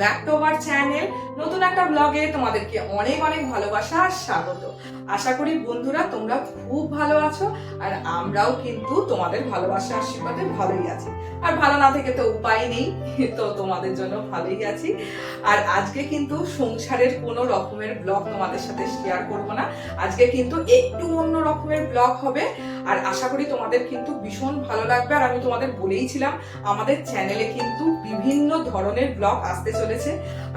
Back to our channel. নতুন একটা ব্লগে তোমাদেরকে অনেক অনেক ভালোবাসা আর স্বাগত। আশা করি বন্ধুরা তোমরা খুব ভালো আছো, আর আমরাও কিন্তু তোমাদের ভালোবাসা আশীর্বাদে ভালোই আছি। আর ভালো না থেকে তো উপায় নেই, তো তোমাদের জন্য ভালোই আছি। আর আজকে কিন্তু সংসারের কোনো রকমের ব্লগ তোমাদের সাথে শেয়ার করব না। আজকে কিন্তু একটু অন্য রকমের ব্লগ হবে। আর আশা করি তোমাদের কিন্তু ভীষণ ভালো লাগবে। আর আমি তোমাদের বলেইছিলাম আমাদের চ্যানেলে কিন্তু বিভিন্ন ধরনের ব্লগ আসতে চলেছে।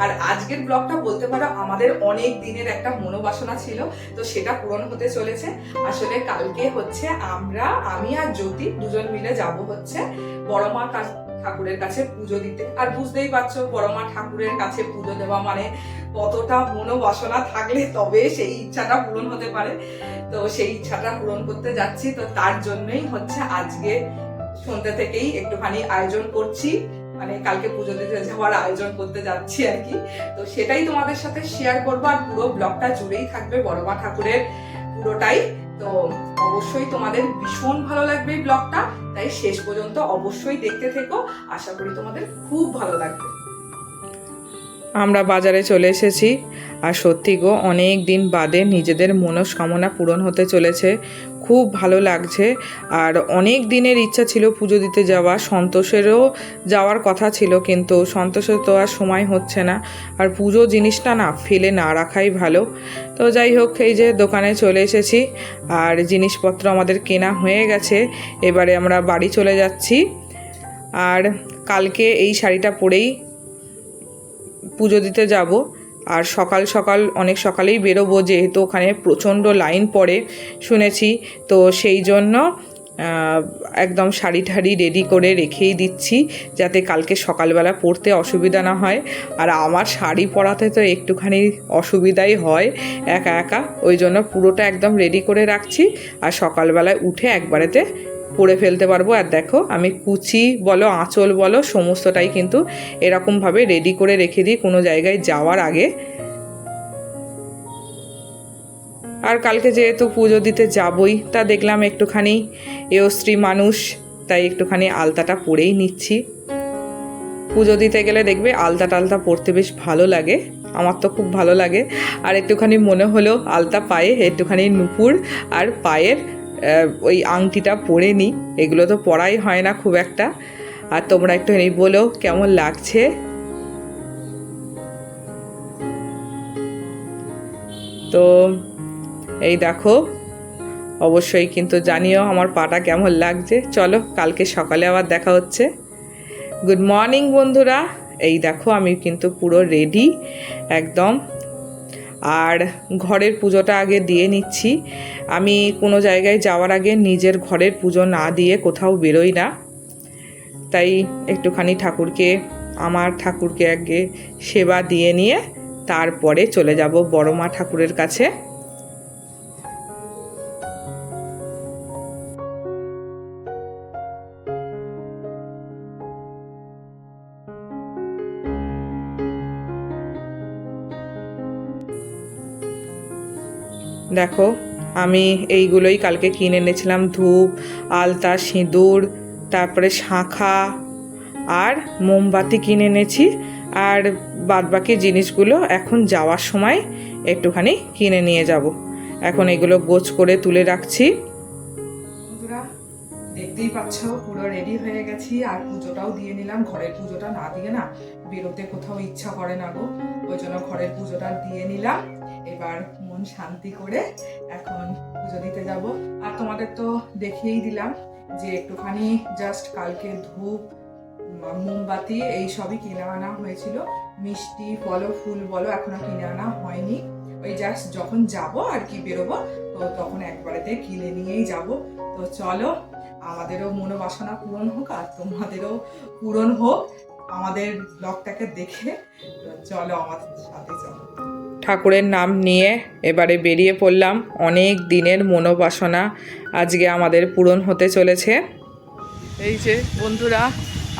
আর আজকের ব্লগটা বলতে পারো, আমাদের অনেক দিনের একটা মনোবাসনা ছিল, তো সেটা পূরণ হতে চলেছে। আসলে কালকে হচ্ছে আমরা, আমি আর জ্যোতি দুজন মিলে যাব হচ্ছে বড় মা ঠাকুরের কাছে পুজো দিতে। আর বুঝতেই পারছ বড় মা ঠাকুরের কাছে পুজো দেওয়া মানে কতটা মনোবাসনা থাকলে তবে সেই ইচ্ছাটা পূরণ হতে পারে। তো সেই ইচ্ছাটা পূরণ করতে যাচ্ছি। তো তার জন্যই হচ্ছে আজকে সন্ধ্যে থেকেই একটুখানি আয়োজন করছি। মানে কালকে পুজো দিতে যাওয়ার আয়োজন করতে যাচ্ছি আর কি। তো সেটাই তোমাদের সাথে শেয়ার করব। আর পুরো ব্লগটা জুড়েই থাকবে বড়মা ঠাকুরের পুরোটাই। তো অবশ্যই তোমাদের ভীষণ ভালো লাগবে ব্লগটা। তাই শেষ পর্যন্ত অবশ্যই দেখতে থেকো। আশা করি তোমাদের খুব ভালো লাগবে। আমরা বাজারে চলে এসেছি। আর সত্যি গো, অনেক দিন বাদে নিজেদের মনস্কামনা পূরণ হতে চলেছে। খুব ভালো লাগছে। আর অনেক দিনের ইচ্ছা ছিল পুজো দিতে যাওয়া, সন্তোষেরও যাওয়ার কথা ছিল, কিন্তু সন্তোষের তো আর সময় হচ্ছে না। আর পুজো জিনিসটা না, ফেলে না রাখাই ভালো। তো যাই হোক, এই যে দোকানে চলে এসেছি। আর জিনিসপত্র আমাদের কেনা হয়ে গেছে। এবারে আমরা বাড়ি চলে যাচ্ছি। আর কালকে এই শাড়িটা পরেই পুজো দিতে যাব। আর সকাল সকাল, অনেক সকালেই বেরোবো যেহেতু ওখানে প্রচণ্ড লাইন পড়ে শুনেছি। তো সেই জন্য একদম শাড়ি ঠাড়ি রেডি করে রেখেই দিচ্ছি যাতে কালকে সকালবেলা পরতে অসুবিধা না হয়। আর আমার শাড়ি পরাতে তো একটুখানি অসুবিধাই হয় একা একা। ওই জন্য পুরোটা একদম রেডি করে রাখছি। আর সকালবেলায় উঠে একবারেতে পরে ফেলতে পারব। আর দেখো, আমি কুচি বলো, আঁচল বলো, সমস্তটাই কিন্তু এরকমভাবে রেডি করে রেখে দিই কোনো জায়গায় যাওয়ার আগে। আর কালকে যেহেতু পুজো দিতে যাবই, তা দেখলাম একটুখানি এও স্ত্রী মানুষ, তাই একটুখানি আলতাটা পরেই নিচ্ছি। পুজো দিতে গেলে দেখবে আলতা টালতা পরতে বেশ ভালো লাগে, আমার তো খুব ভালো লাগে। আর একটুখানি মনে হলো আলতা পায়ে একটুখানি নুপুর আর পায়ের ওই আংটিটা পরে নিই এগুলো তো পরাই হয় না খুব একটা। আর তোমরা একটুখানি বলো, কেমন লাগছে? তো এই দেখো, অবশ্যই কিন্তু জানিও আমার পাটা কেমন লাগছে। চলো, কালকে সকালে আবার দেখা হচ্ছে। গুড মর্নিং বন্ধুরা। এই দেখো, আমি কিন্তু পুরো রেডি একদম। আর ঘরের পুজোটা আগে দিয়ে নিচ্ছি। আমি কোনো জায়গায় যাওয়ার আগে নিজের ঘরের পুজো না দিয়ে কোথাও বেরোই না। তাই একটুখানি ঠাকুরকে, আমার ঠাকুরকে আগে সেবা দিয়ে নিয়ে তারপরে চলে যাব বড়মা ঠাকুরের কাছে। দেখো, আমি এইগুলোই কালকে কিনে এনেছিলাম, ধূপ, আলতা, সিঁদুর, তারপরে শাঁখা আর মোমবাতি কিনে এনেছি আর বাদবাকি জিনিসগুলো এখন যাওয়ার সময় একটুখানি কিনে নিয়ে যাব। এখন এগুলো গোছ করে তুলে রাখছি। দেখতেই পাচ্ছ, পুরো রেডি হয়ে গেছি। আর পুজোটাও দিয়ে নিলাম। ঘরের পুজোটা না দিয়ে না বেরোতে কোথাও ইচ্ছা করে না গো। ওই জন্য ঘরের পুজোটা দিয়ে নিলাম। এবার মন শান্তি করে এখন পুজো দিতে যাব। আর তোমাদের তো দেখিয়েই দিলাম যে একটুখানি জাস্ট কালকে ধূপ মোমবাতি এই সবই কিনে আনা হয়েছিল। মিষ্টি বলো, ফুল বলো, এখনও কিনে আনা হয়নি। ওই জাস্ট যখন যাব আর কি বেরোবো, তো তখন একবারেতে কিনে নিয়েই যাব। তো চলো, আমাদেরও মনোবাসনা পূরণ হোক আর তোমাদেরও পূরণ হোক। আমাদের ব্লগটাকে দেখে চলো আমাদের সাথে চলো। ঠাকুরের নাম নিয়ে এবারে বেরিয়ে পড়লাম। অনেক দিনের মনোবাসনা আজকে আমাদের পূরণ হতে চলেছে। এই যে বন্ধুরা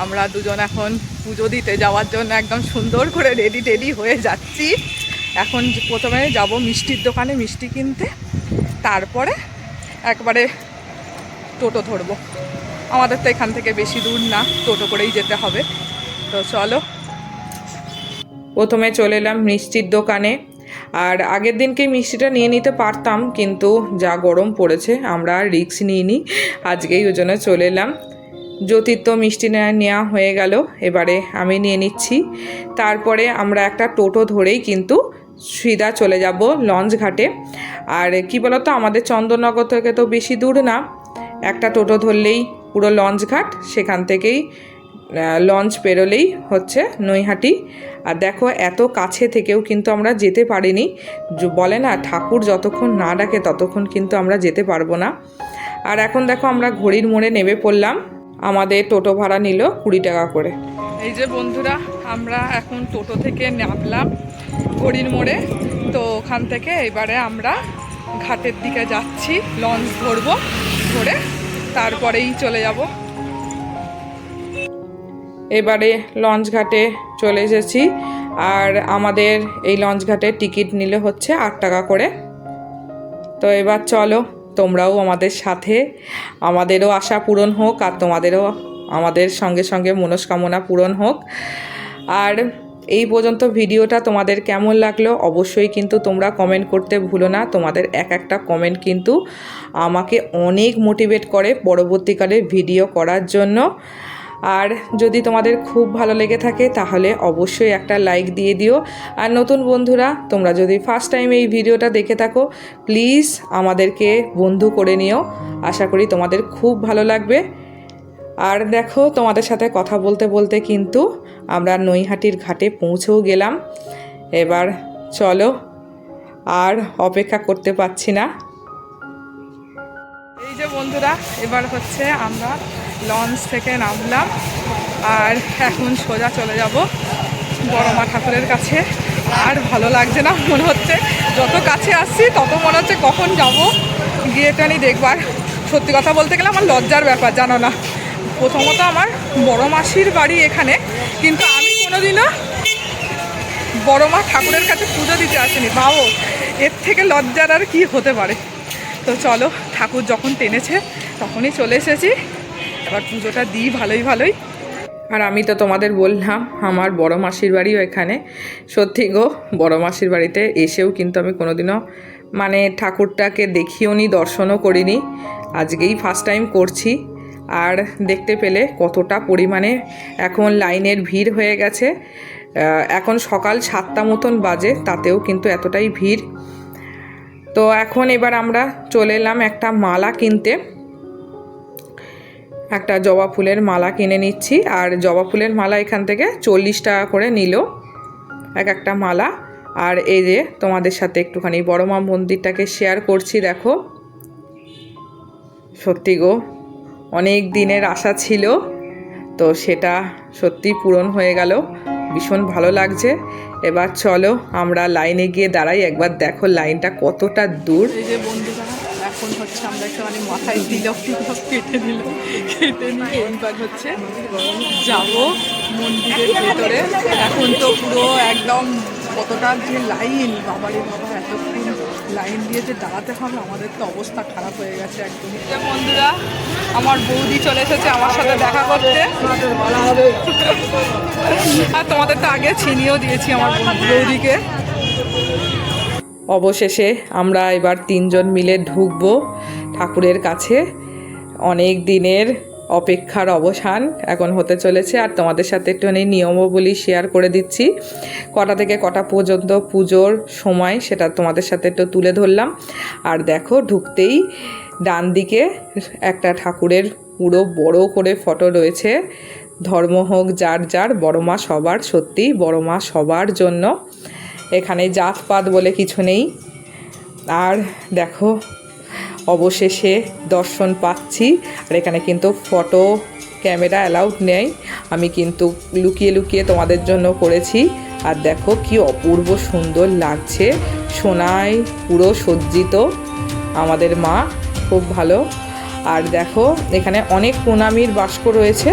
আমরা দুজন এখন পুজো দিতে যাওয়ার জন্য একদম সুন্দর করে রেডি টেডি হয়ে যাচ্ছি। এখন প্রথমে যাব মিষ্টির দোকানে মিষ্টি কিনতে। তারপরে একবারে টোটো ধরবো। আমাদের তো এখান থেকে বেশি দূর না টোটো করেই যেতে হবে। তো চলো। প্রথমে চলে এলাম মিষ্টির দোকানে। আর আগের দিনকেই মিষ্টিটা নিয়ে নিতে পারতাম, কিন্তু যা গরম পড়েছে আমরা আর রিক্স নিইনি। আজকেই ওই জন্য চলে এলাম। জ্যোতির তো মিষ্টি নেওয়া হয়ে গেল, এবারে আমি নিয়ে নিচ্ছি। তারপরে আমরা একটা টোটো ধরেই কিন্তু সিধা চলে যাব লঞ্চ ঘাটে। আর কি বলতো, আমাদের চন্দননগর থেকে তো বেশি দূর না। একটা টোটো ধরলেই পুরো লঞ্চ ঘাট, সেখান থেকেই লঞ্চ পেরোলেই হচ্ছে নৈহাটি। আর দেখো, এত কাছে থেকেও কিন্তু আমরা যেতে পারিনি। বলে না, ঠাকুর যতক্ষণ না ডাকে ততক্ষণ কিন্তু আমরা যেতে পারব না। আর এখন দেখো, আমরা ঘড়ির মোড়ে নেমে পড়লাম। আমাদের টোটো ভাড়া নিল কুড়ি টাকা করে। এই যে বন্ধুরা, আমরা এখন টোটো থেকে নামলাম ঘড়ির মোড়ে। তো ওখান থেকে এবারে আমরা ঘাটের দিকে যাচ্ছি, লঞ্চ ধরবো, ধরে তারপরেই চলে যাব। এবারে লঞ্চ ঘাটে চলে এসেছি। আর আমাদের এই লঞ্চ ঘাটে টিকিট নিলে হচ্ছে আট টাকা করে। তো এবার চলো, তোমরাও আমাদের সাথে। আমাদেরও আশা পূরণ হোক আর তোমাদেরও আমাদের সঙ্গে সঙ্গে মনস্কামনা পূরণ হোক। আর এই পর্যন্ত ভিডিওটা তোমাদের কেমন লাগল অবশ্যই কিন্তু তোমরা কমেন্ট করতে ভুলো না। তোমাদের এক একটা কমেন্ট কিন্তু আমাকে অনেক মোটিভেট করে পরবর্তীকালে ভিডিও করার জন্য। আর যদি তোমাদের খুব ভালো লেগে থাকে তাহলে অবশ্যই একটা লাইক দিয়ে দিও। আর নতুন বন্ধুরা, তোমরা যদি ফার্স্ট টাইম এই ভিডিওটা দেখে থাকো প্লিজ আমাদেরকে বন্ধু করে নিও। আশা করি তোমাদের খুব ভালো লাগবে। আর দেখো, তোমাদের সাথে কথা বলতে বলতে কিন্তু আমরা নৈহাটির ঘাটে পৌঁছেও গেলাম। এবার চলো, আর অপেক্ষা করতে পারছি না। এই যে বন্ধুরা, এবার হচ্ছে আমরা লঞ্চ থেকে নামলাম আর এখন সোজা চলে যাব বড়মা ঠাকুরের কাছে। আর ভালো লাগছে না, মনে হচ্ছে যত কাছে আসছি তত মনে হচ্ছে কখন যাব। গিয়ে টানি দেখবার সত্যি কথা বলতে গেলে আমার লজ্জার ব্যাপার, জানো না। প্রথমত আমার বড় মাসির বাড়ি এখানে, কিন্তু আমি কোনোদিনও বড় মা ঠাকুরের কাছে পুজো দিতে আসেনি। বাবু এর থেকে লজ্জার আর কি হতে পারে? তো চলো, ঠাকুর যখন টেনেছে তখনই চলে এসেছি। এবার পুজোটা দিই ভালোই ভালোই। আর আমি তো তোমাদের বললাম, আমার বড় মাসির বাড়িও এখানে। সত্যি গো, বড় মাসির বাড়িতে এসেও কিন্তু আমি কোনোদিনও মানে ঠাকুরটাকে দেখিও নি, দর্শনও করিনি। আজকেই ফার্স্ট টাইম করছি। আর দেখতে পেলে কতটা পরিমাণে এখন লাইনের ভিড় হয়ে গেছে। এখন সকাল সাতটা মতন বাজে, তাতেও কিন্তু এতটাই ভিড়। তো এখন এবার আমরা চলে এলাম একটা মালা কিনতে। একটা জবা ফুলের মালা কিনে নিচ্ছি। আর জবা ফুলের মালা এখান থেকে চল্লিশ টাকা করে নিল। এক একটা মালা। আর এই যে তোমাদের সাথে একটুখানি বড় মা মন্দিরটাকে শেয়ার করছি, দেখো। সত্যি গো, অনেক দিনের আশা ছিল, তো সেটা সত্যি পূরণ হয়ে গেল। ভীষণ ভালো লাগছে। এবার চলো আমরা লাইনে গিয়ে দাঁড়াই, একবার দেখো লাইনটা কতটা দূর। এই যে বন্ধুরা এখন হচ্ছে আমরা মানে মাথায় তিলক তিলক কেটে দিল, কেটে নিয়ে এইবার হচ্ছে যাব মন্দিরের ভেতরে। এখন তো পুরো একদম কতটা যে লাইন, বাবারে বাবা, এতক্ষণ লাইন দিয়ে যে দাঁড়াতে হবে, আমাদের তো অবস্থা খারাপ হয়ে গেছে একদম বন্ধুরা, আমার বৌদি চলে এসেছে আমার সাথে দেখা করতে। আর তোমাদের তো আগে ছিনিয়েও দিয়েছি আমার বৌদিকে। অবশেষে আমরা এবার তিনজন মিলে ঢুকবো ঠাকুরের কাছে। অনেক দিনের অপেক্ষার অবসান এখন হতে চলেছে আর তোমাদের সাথে একটুখানি নিয়মাবলী শেয়ার করে দিচ্ছি। কটা থেকে কটা পর্যন্ত পুজোর সময় সেটা তোমাদের সাথে একটু তুলে ধরলাম। আর দেখো, ঢুকতেই ডান দিকে একটা ঠাকুরের পুরো বড় করে ফটো রয়েছে। ধর্ম হোক, যার যার, বড় মা সবার সত্যি, বড় মা সবার জন্য। এখানে জাতপাত বলে কিছু নেই। আর দেখো, অবশেষে দর্শন পাচ্ছি। আর এখানে কিন্তু ফটো, ক্যামেরা অ্যালাউড নেই। আমি কিন্তু লুকিয়ে লুকিয়ে তোমাদের জন্য করেছি। আর দেখো কি অপূর্ব সুন্দর লাগছে। সোনায় পুরো সজ্জিত আমাদের মা, খুব ভালো। আর দেখো, এখানে অনেক প্রণামীর বাস্ক রয়েছে।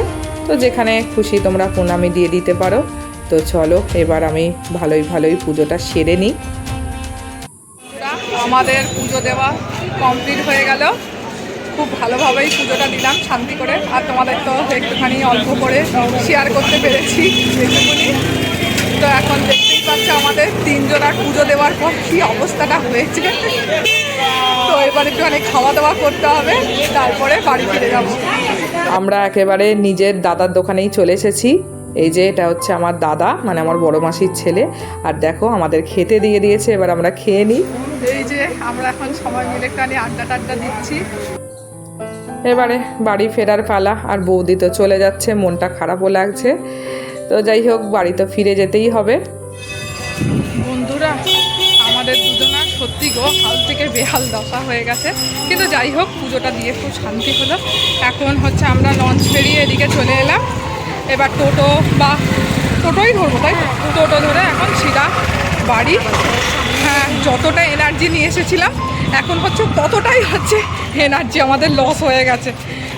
তো যেখানে খুশি তোমরা প্রণামী দিয়ে দিতে পারো। তো চলো এবার আমি ভালোই ভালোই পুজোটা সেরে নিই। আমাদের পুজো দেওয়া কমপ্লিট হয়ে গেল। খুব ভালোভাবেই পুজোটা দিলাম শান্তি করে। আর তোমাদের তো একটুখানি অল্প করে শেয়ার করতে পেরেছি যেটুকুনি তো এখন দেখতেই পাচ্ছ আমাদের তিনজনার পুজো দেওয়ার পর কি অবস্থাটা হয়েছে। তো এবার একটু অনেক খাওয়া দাওয়া করতে হবে তারপরে বাড়ি ফিরে যাব। আমরা একেবারে নিজের দাদার দোকানেই চলে এসেছি। এই যে এটা হচ্ছে আমার দাদা মানে আমার বড় মাসির ছেলে। আর দেখো আমাদের খেতে দিয়ে দিয়েছে এবার আমরা খেয়ে নিই। এই যে আমরা এখন সবাই মিলে কানে আড্ডা টাড্ডা দিচ্ছি। এবারে বাড়ি ফেরার পালা আর বৌদি তো চলে যাচ্ছে মনটা খারাপও লাগছে। তো যাই হোক বাড়ি তো ফিরে যেতেই হবে। বন্ধুরা আমাদের দুজনা সত্যি গো হাল থেকে বেহাল দশা হয়ে গেছে। কিন্তু যাই হোক পুজোটা দিয়ে খুব শান্তি হলো। এখন হচ্ছে আমরা লঞ্চ পেরিয়ে এদিকে চলে এলাম। এবার টোটো বা টোটোই ধরবো তাই তো? টোটো ধরে এখন সিধা বাড়ি। হ্যাঁ যতটা এনার্জি নিয়ে এসেছিলাম এখন হচ্ছে ততটাই হচ্ছে এনার্জি আমাদের লস হয়ে গেছে।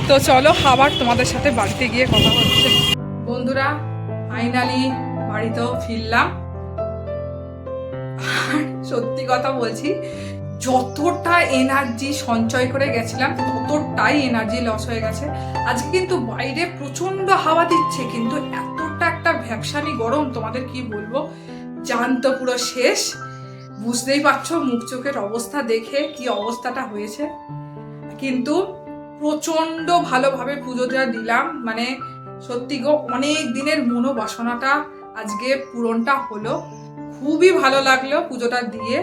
তো চলো আবার তোমাদের সাথে বাড়িতে গিয়ে কথা হচ্ছে। বন্ধুরা ফাইনালি বাড়িতেও ফিরলাম। আর সত্যি কথা বলছি যতটা এনার্জি সঞ্চয় করে গেছিলাম, ততটাই এনার্জি লস হয়ে গেছে। আজকে কিন্তু বাইরে প্রচণ্ড হাওয়া দিচ্ছে, কিন্তু এতটা একটা ভ্যাপসানি গরম, তোমাদের কি বলব? জান তো পুরো শেষ। বুঝতেই পারছ মুখ চোখের অবস্থা দেখে কি অবস্থাটা হয়েছে। কিন্তু প্রচণ্ড ভালোভাবে পুজোটা দিলাম মানে সত্যি গো, অনেক দিনের মনোবাসনাটা আজকে পূরণটা হলো। খুবই ভালো লাগল পুজোটা দিয়ে।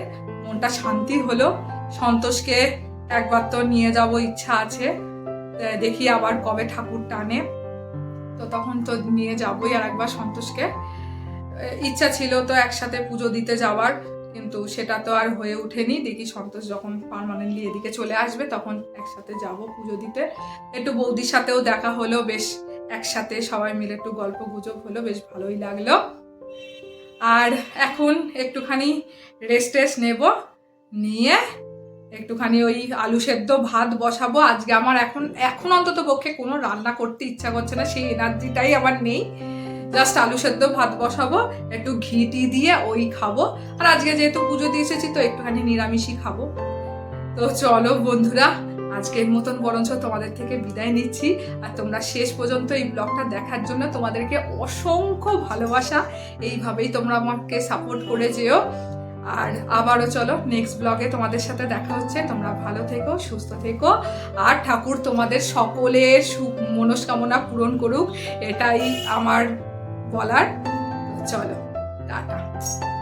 মনটা শান্তি হলো। সন্তোষকে একবার তো নিয়ে যাব ইচ্ছা আছে। দেখি আবার কবে ঠাকুর টানে। তো তখন তো নিয়ে যাবই আর একবার সন্তোষকে। ইচ্ছা ছিল তো একসাথে পুজো দিতে যাওয়ার, কিন্তু সেটা তো আর হয়ে ওঠেনি। দেখি সন্তোষ যখন পার্মানেন্টলি এদিকে চলে আসবে তখন একসাথে যাব পুজো দিতে। একটু বৌদির সাথেও দেখা হলো, বেশ একসাথে সবাই মিলে একটু গল্প গুজব হলো, বেশ ভালোই লাগল। আর এখন একটুখানি রেস্ট টেস্ট নেব, নিয়ে একটুখানি ওই আলু সেদ্ধ ভাত বসাবো। আজকে আমার এখন এখন অন্তত পক্ষে কোনো রান্না করতে ইচ্ছা করছে না, সেই এনার্জিটাই আমার নেই। জাস্ট আলু সেদ্ধ ভাত বসাবো, একটু ঘি টি দিয়ে ওই খাব। আর আজকে যেহেতু পুজো দিয়ে এসেছি, তো একটুখানি নিরামিষই খাব। তো চলো বন্ধুরা আজকের মতন বরঞ্চ তোমাদের থেকে বিদায় নিচ্ছি। আর তোমরা শেষ পর্যন্ত এই ব্লগটা দেখার জন্য তোমাদেরকে অসংখ্য ভালোবাসা। এইভাবেই তোমরা আমাকে সাপোর্ট করে যেও। আর আবারও চলো নেক্সট ব্লগে তোমাদের সাথে দেখা হচ্ছে। তোমরা ভালো থেকো, সুস্থ থেকো। আর ঠাকুর তোমাদের সকলের সুখ মনস্কামনা পূরণ করুক। এটাই আমার বলার। চলো, টাটা।